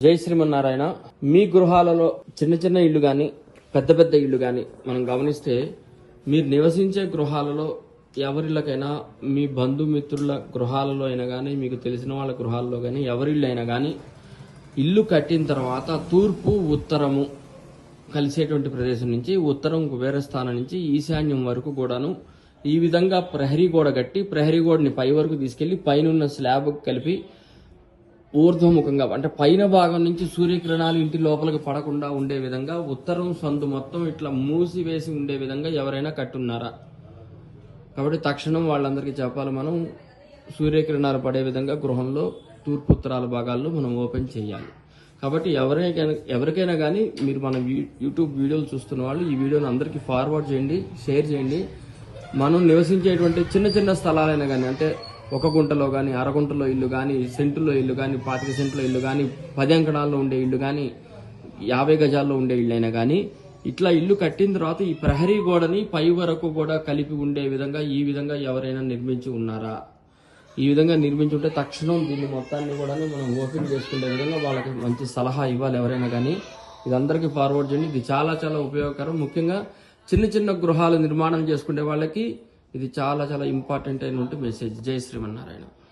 జై శ్రీమన్నారాయణ. మీ గృహాలలో చిన్న చిన్న ఇల్లు కానీ పెద్ద పెద్ద ఇల్లు కానీ మనం గమనిస్తే మీరు నివసించే గృహాలలో ఎవరిళ్ళకైనా మీ బంధుమిత్రుల గృహాలలో అయినా కానీ మీకు తెలిసిన వాళ్ళ గృహాల్లో కానీ ఎవరిళ్ళు అయినా కానీ ఇల్లు కట్టిన తర్వాత తూర్పు ఉత్తరము కలిసేటువంటి ప్రదేశం నుంచి ఉత్తరం కుబేర స్థానం నుంచి ఈశాన్యం వరకు కూడాను ఈ విధంగా ప్రహరీ గోడ కట్టి ప్రహరీ గోడని పై వరకు తీసుకెళ్ళి పైన స్లాబ్ కలిపి ఊర్ధ్వముఖంగా అంటే పైన భాగం నుంచి సూర్యకిరణాలు ఇంటి లోపలికి పడకుండా ఉండే విధంగా ఉత్తరం సందు మొత్తం ఇట్లా మూసివేసి ఉండే విధంగా ఎవరైనా కట్టున్నారా? కాబట్టి తక్షణం వాళ్ళందరికీ చెప్పాలి మనం సూర్యకిరణాలు పడే విధంగా గృహంలో తూర్పు ఉత్తరాల భాగాల్లో మనం ఓపెన్ చేయాలి. కాబట్టి ఎవరికైనా ఎవరికైనా కానీ మీరు మన యూట్యూబ్ వీడియోలు చూస్తున్న వాళ్ళు ఈ వీడియోని అందరికీ ఫార్వర్డ్ చేయండి షేర్ చేయండి. మనం నివసించేటువంటి చిన్న చిన్న స్థలాలైనా కానీ అంటే ఒక గుంటలో కానీ అరగుంటలో ఇల్లు కానీ సెంటులో ఇల్లు కానీ పాతిక సెంట్లో ఇల్లు కానీ పది అంకణాల్లో ఉండే ఇల్లు కానీ యాభై గజాల్లో ఉండే ఇళ్ళైనా కానీ ఇట్లా ఇల్లు కట్టిన తర్వాత ఈ ప్రహరీ గోడని పై వరకు కూడా కలిపి ఉండే విధంగా ఈ విధంగా ఎవరైనా నిర్మించి ఉన్నారా? ఈ విధంగా నిర్మించుంటే తక్షణం దీన్ని మొత్తాన్ని కూడా మనం ఓపెన్ చేసుకునే విధంగా వాళ్ళకి మంచి సలహా ఇవ్వాలి ఎవరైనా కానీ ఇది అందరికీ ఫార్వర్డ్ చేయండి ఇది చాలా చాలా ఉపయోగకరం. ముఖ్యంగా చిన్న చిన్న గృహాలు నిర్మాణం చేసుకునే వాళ్ళకి ఇది చాలా చాలా ఇంపార్టెంట్ అయినటువంటి మెసేజ్ జై శ్రీమన్నారాయణ.